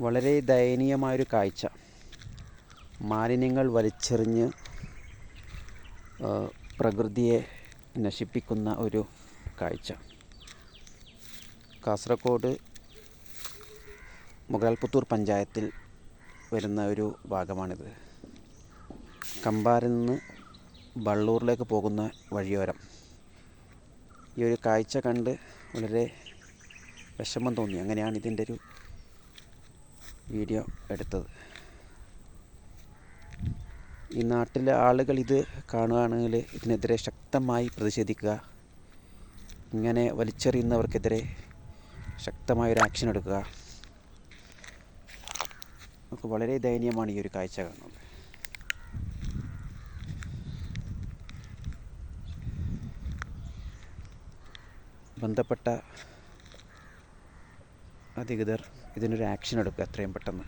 വളരെ ദയനീയമായൊരു കാഴ്ച. മാലിന്യങ്ങൾ വലിച്ചെറിഞ്ഞ് പ്രകൃതിയെ നശിപ്പിക്കുന്ന ഒരു കാഴ്ച. കാസർഗോഡ് മുഗൾപുത്തൂർ പഞ്ചായത്തിൽ വരുന്ന ഒരു ഭാഗമാണിത്. കമ്പാരിൽ നിന്ന് വള്ളൂരിലേക്ക് പോകുന്ന വഴിയോരം. ഈ ഒരു കാഴ്ച കണ്ട് വളരെ വിഷമം തോന്നി. അങ്ങനെയാണ് ഇതിന്റെ ഒരു വീഡിയോ എടുത്തത്. ഈ നാട്ടിലെ ആളുകൾ ഇത് കാണുകയാണെങ്കിൽ ഇതിനെതിരെ ശക്തമായി പ്രതിഷേധിക്കുക ഇങ്ങനെ വലിച്ചെറിയുന്നവർക്കെതിരെ ശക്തമായൊരു ആക്ഷൻ എടുക്കുക. നമുക്ക് വളരെ ദയനീയമാണ് ഈ ഒരു കാഴ്ച കാണുന്നത്. ബന്ധപ്പെട്ട അധികൃതർ ഇതിനൊരു ആക്ഷൻ എടുക്കുക എത്രയും പെട്ടെന്ന്.